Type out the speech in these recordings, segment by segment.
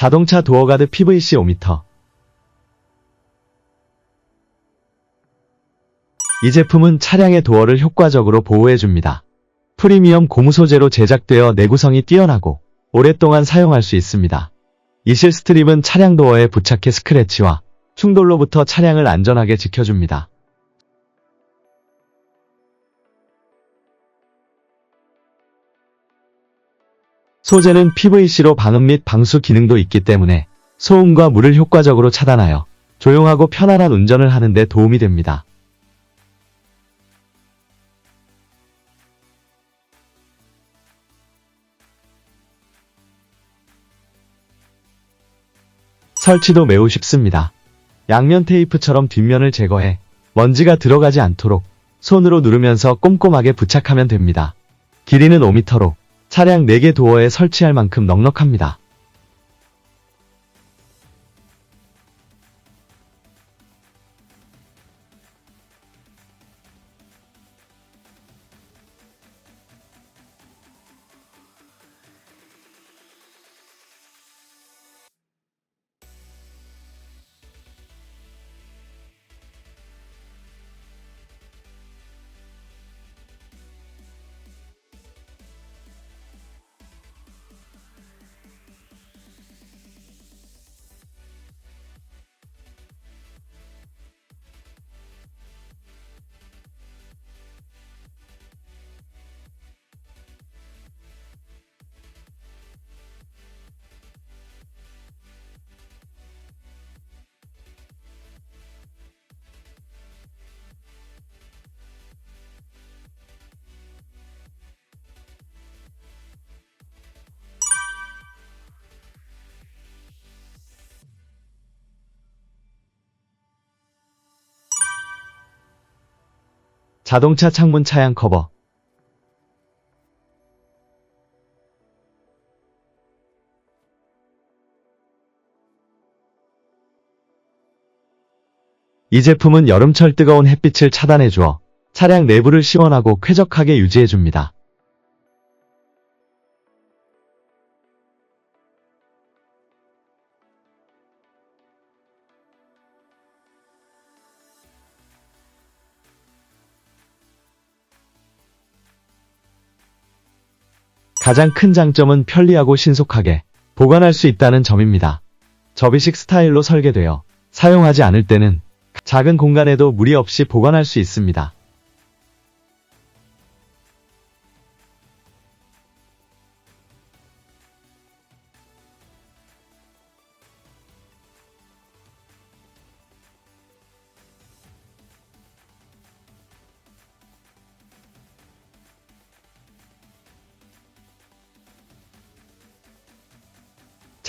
자동차 도어가드 PVC 5m. 이 제품은 차량의 도어를 효과적으로 보호해줍니다. 프리미엄 고무 소재로 제작되어 내구성이 뛰어나고 오랫동안 사용할 수 있습니다. 이실 스트립은 차량 도어에 부착해 스크래치와 충돌로부터 차량을 안전하게 지켜줍니다. 소재는 PVC로 방음 및 방수 기능도 있기 때문에 소음과 물을 효과적으로 차단하여 조용하고 편안한 운전을 하는 데 도움이 됩니다. 설치도 매우 쉽습니다. 양면 테이프처럼 뒷면을 제거해 먼지가 들어가지 않도록 손으로 누르면서 꼼꼼하게 부착하면 됩니다. 길이는 5m로 차량 4개 도어에 설치할 만큼 넉넉합니다. 자동차 창문 차양 커버 이 제품은 여름철 뜨거운 햇빛을 차단해 주어 차량 내부를 시원하고 쾌적하게 유지해 줍니다. 가장 큰 장점은 편리하고 신속하게 보관할 수 있다는 점입니다. 접이식 스타일로 설계되어 사용하지 않을 때는 작은 공간에도 무리 없이 보관할 수 있습니다.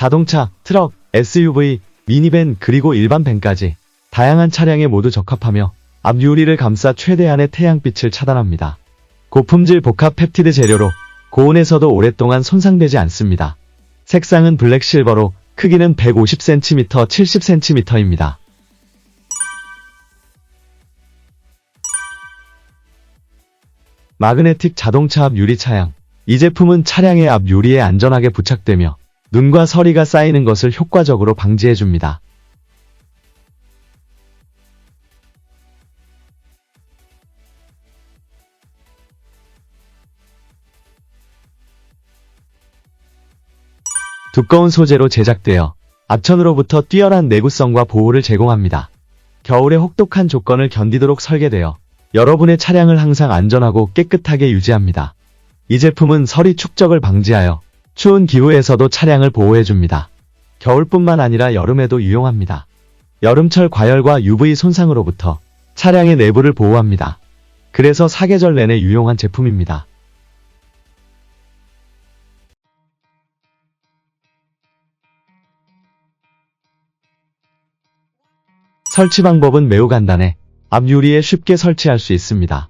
자동차, 트럭, SUV, 미니밴 그리고 일반 밴까지 다양한 차량에 모두 적합하며 앞 유리를 감싸 최대한의 태양빛을 차단합니다. 고품질 복합 펩티드 재료로 고온에서도 오랫동안 손상되지 않습니다. 색상은 블랙 실버로 크기는 150cm, 70cm입니다. 마그네틱 자동차 앞 유리 차양. 이 제품은 차량의 앞 유리에 안전하게 부착되며 눈과 서리가 쌓이는 것을 효과적으로 방지해줍니다. 두꺼운 소재로 제작되어 앞천으로부터 뛰어난 내구성과 보호를 제공합니다. 겨울의 혹독한 조건을 견디도록 설계되어 여러분의 차량을 항상 안전하고 깨끗하게 유지합니다. 이 제품은 서리 축적을 방지하여 추운 기후에서도 차량을 보호해줍니다. 겨울뿐만 아니라 여름에도 유용합니다. 여름철 과열과 UV 손상으로부터 차량의 내부를 보호합니다. 그래서 사계절 내내 유용한 제품입니다. 설치 방법은 매우 간단해 앞 유리에 쉽게 설치할 수 있습니다.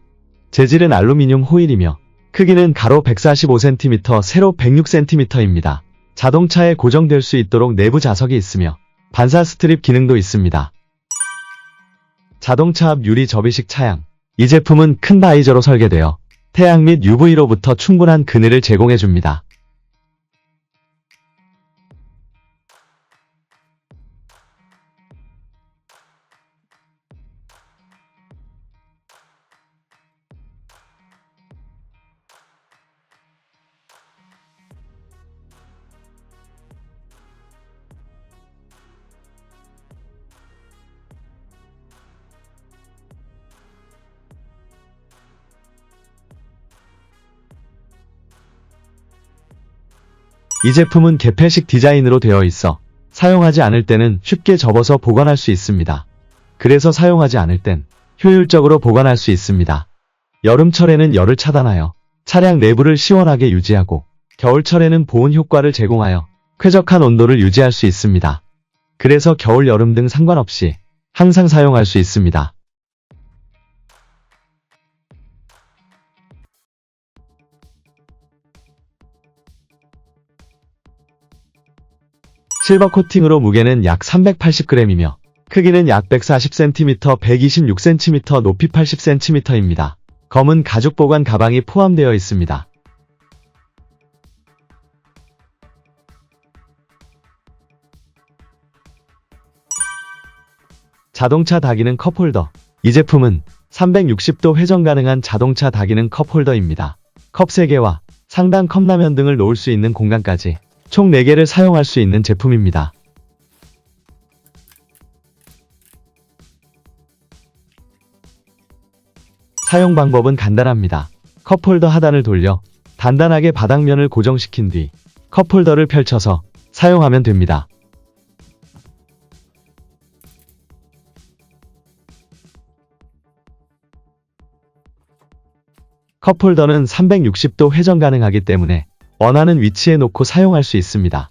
재질은 알루미늄 호일이며 크기는 가로 145cm, 세로 106cm입니다. 자동차에 고정될 수 있도록 내부 자석이 있으며 반사 스트립 기능도 있습니다. 자동차 앞 유리 접이식 차양. 이 제품은 큰 바이저로 설계되어 태양 및 UV로부터 충분한 그늘을 제공해줍니다. 이 제품은 개폐식 디자인으로 되어 있어 사용하지 않을 때는 쉽게 접어서 보관할 수 있습니다. 그래서 사용하지 않을 땐 효율적으로 보관할 수 있습니다. 여름철에는 열을 차단하여 차량 내부를 시원하게 유지하고 겨울철에는 보온 효과를 제공하여 쾌적한 온도를 유지할 수 있습니다. 그래서 겨울, 여름 등 상관없이 항상 사용할 수 있습니다. 실버 코팅으로 무게는 약 380g이며 크기는 약 140cm, 126cm, 높이 80cm입니다. 검은 가죽 보관 가방이 포함되어 있습니다. 자동차 다기능 컵홀더. 이 제품은 360도 회전 가능한 자동차 다기능 컵홀더입니다. 컵 3개와 상단 컵라면 등을 놓을 수 있는 공간까지 총 4개를 사용할 수 있는 제품입니다. 사용 방법은 간단합니다. 컵홀더 하단을 돌려 단단하게 바닥면을 고정시킨 뒤 컵홀더를 펼쳐서 사용하면 됩니다. 컵홀더는 360도 회전 가능하기 때문에 원하는 위치에 놓고 사용할 수 있습니다.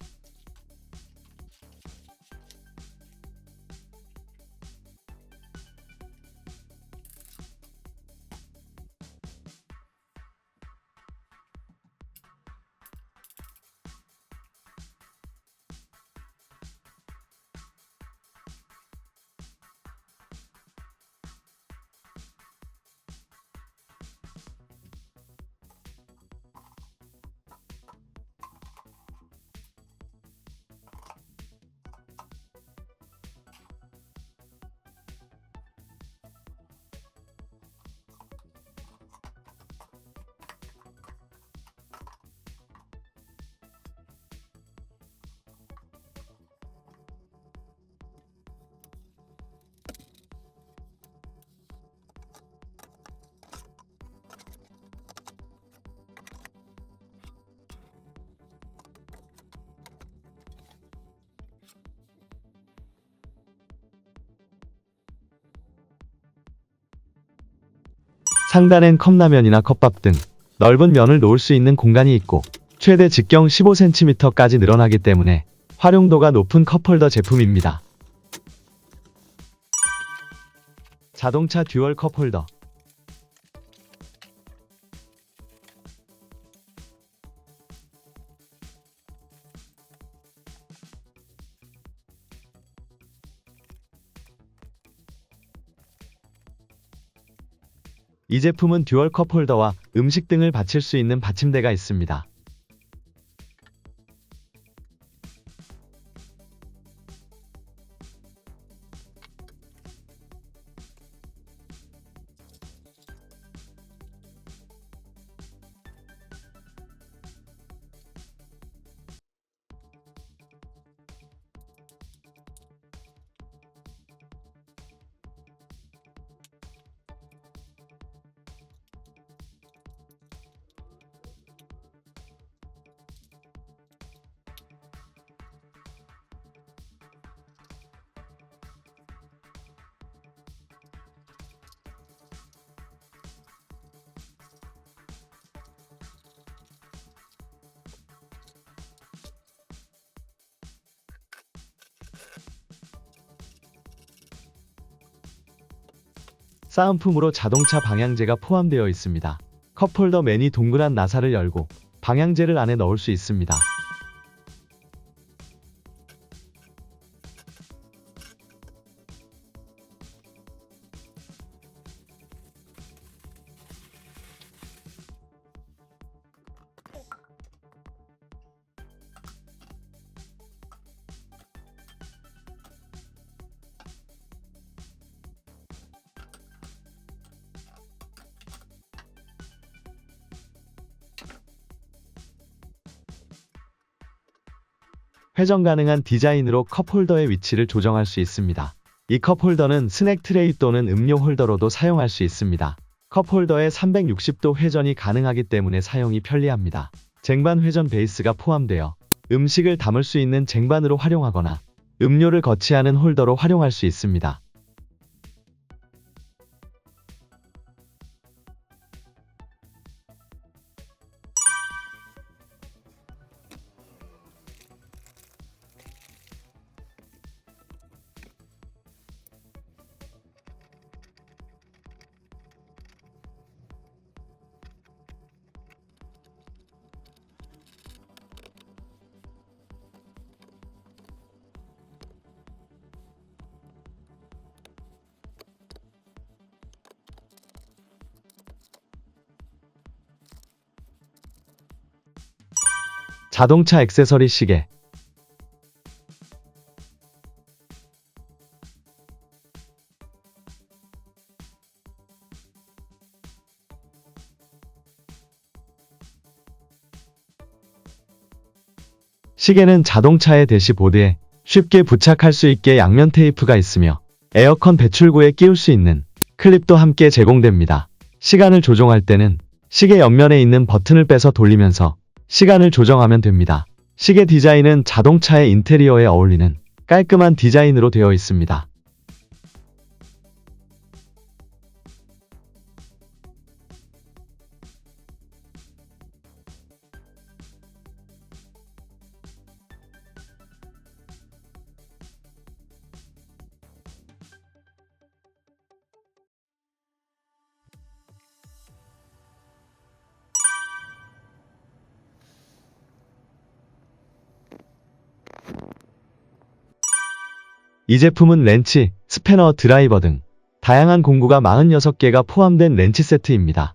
상단엔 컵라면이나 컵밥 등 넓은 면을 놓을 수 있는 공간이 있고 최대 직경 15cm까지 늘어나기 때문에 활용도가 높은 컵홀더 제품입니다. 자동차 듀얼 컵홀더 이 제품은 듀얼 컵 홀더와 음식 등을 받칠 수 있는 받침대가 있습니다. 싸움품으로 자동차 방향제가 포함되어 있습니다. 컵홀더 맨이 동그란 나사를 열고 방향제를 안에 넣을 수 있습니다. 회전 가능한 디자인으로 컵홀더의 위치를 조정할 수 있습니다. 이 컵홀더는 스낵 트레이 또는 음료 홀더로도 사용할 수 있습니다. 컵홀더에 360도 회전이 가능하기 때문에 사용이 편리합니다. 쟁반 회전 베이스가 포함되어 음식을 담을 수 있는 쟁반으로 활용하거나 음료를 거치하는 홀더로 활용할 수 있습니다. 자동차 액세서리 시계 시계는 자동차의 대시보드에 쉽게 부착할 수 있게 양면 테이프가 있으며 에어컨 배출구에 끼울 수 있는 클립도 함께 제공됩니다. 시간을 조종할 때는 시계 옆면에 있는 버튼을 빼서 돌리면서 시간을 조정하면 됩니다. 시계 디자인은 자동차의 인테리어에 어울리는 깔끔한 디자인으로 되어 있습니다. 이 제품은 렌치, 스패너, 드라이버 등 다양한 공구가 46개가 포함된 렌치 세트입니다.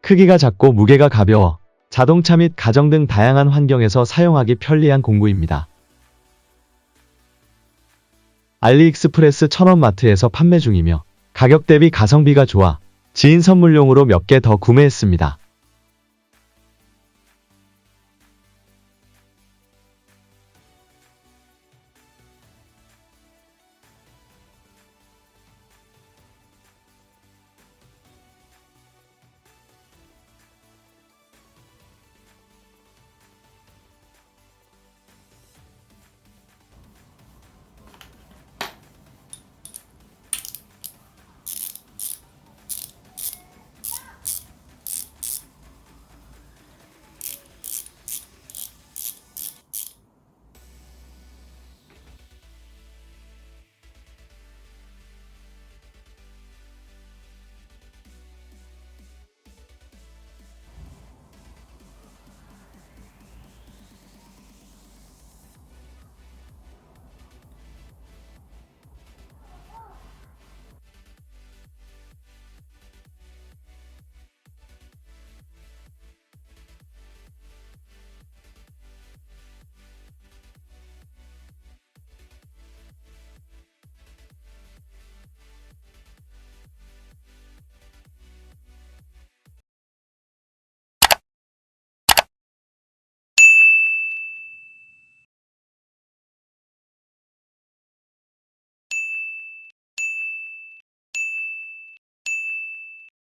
크기가 작고 무게가 가벼워 자동차 및 가정 등 다양한 환경에서 사용하기 편리한 공구입니다. 알리익스프레스 천원마트에서 판매 중이며 가격 대비 가성비가 좋아 지인 선물용으로 몇 개 더 구매했습니다.